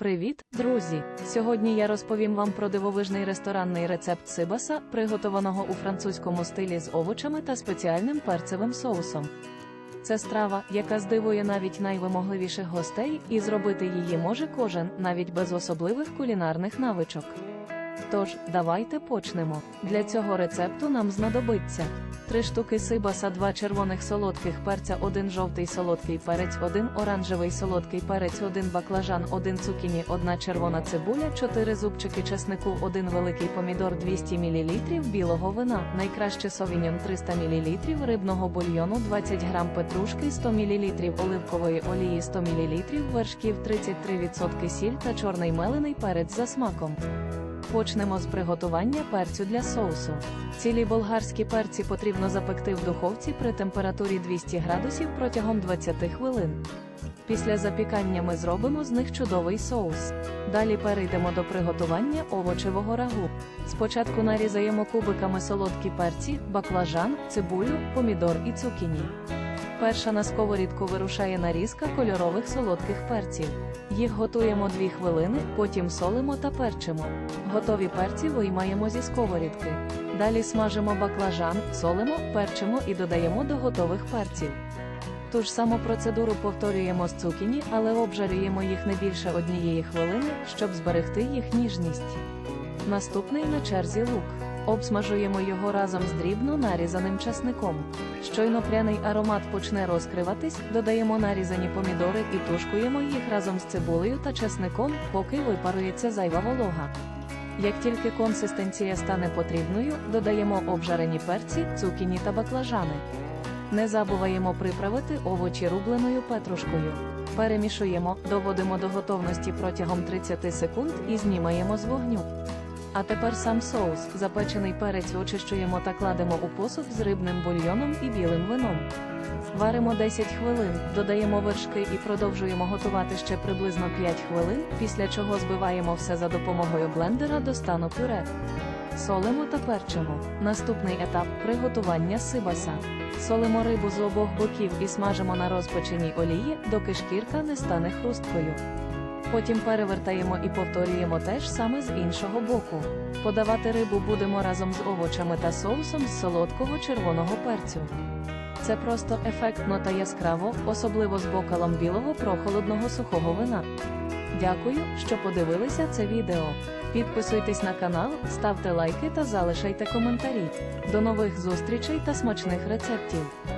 Привіт, друзі! Сьогодні я розповім вам про дивовижний ресторанний рецепт сибаса, приготованого у французькому стилі з овочами та спеціальним перцевим соусом. Це страва, яка здивує навіть найвимогливіших гостей, і зробити її може кожен, навіть без особливих кулінарних навичок. Тож, давайте почнемо. Для цього рецепту нам знадобиться 3 штуки сибаса, 2 червоних солодких перця, 1 жовтий солодкий перець, 1 оранжевий солодкий перець, 1 баклажан, 1 цукіні, 1 червона цибуля, 4 зубчики чеснику, 1 великий помідор, 200 мл білого вина, найкраще совіньон 300 мл рибного бульйону, 20 г петрушки, 100 мл оливкової олії, 100 мл вершків, 33% сіль та чорний мелений перець за смаком. Почнемо з приготування перцю для соусу. Цілі болгарські перці потрібно запекти в духовці при температурі 200 градусів протягом 20 хвилин. Після запікання ми зробимо з них чудовий соус. Далі перейдемо до приготування овочевого рагу. Спочатку нарізаємо кубиками солодкі перці, баклажан, цибулю, помідор і цукіні. Перша на сковорідку вирушає нарізка кольорових солодких перців. Їх готуємо 2 хвилини, потім солимо та перчимо. Готові перці виймаємо зі сковорідки. Далі смажимо баклажан, солимо, перчимо і додаємо до готових перців. Ту ж саму процедуру повторюємо з цукіні, але обжарюємо їх не більше однієї хвилини, щоб зберегти їх ніжність. Наступний на черзі лук. Обсмажуємо його разом з дрібно нарізаним часником. Щойно пряний аромат почне розкриватись, додаємо нарізані помідори і тушкуємо їх разом з цибулею та часником, поки випарується зайва волога. Як тільки консистенція стане потрібною, додаємо обжарені перці, цукіні та баклажани. Не забуваємо приправити овочі рубленою петрушкою. Перемішуємо, доводимо до готовності протягом 30 секунд і знімаємо з вогню. А тепер сам соус, запечений перець очищуємо та кладемо у посуд з рибним бульйоном і білим вином. Варимо 10 хвилин, додаємо вершки і продовжуємо готувати ще приблизно 5 хвилин, після чого збиваємо все за допомогою блендера до стану пюре. Солимо та перчимо. Наступний етап приготування сибаса. Солимо рибу з обох боків і смажимо на розпеченій олії, доки шкірка не стане хрусткою. Потім перевертаємо і повторюємо те ж саме з іншого боку. Подавати рибу будемо разом з овочами та соусом з солодкого червоного перцю. Це просто ефектно та яскраво, особливо з бокалом білого прохолодного сухого вина. Дякую, що подивилися це відео. Підписуйтесь на канал, ставте лайки та залишайте коментарі. До нових зустрічей та смачних рецептів!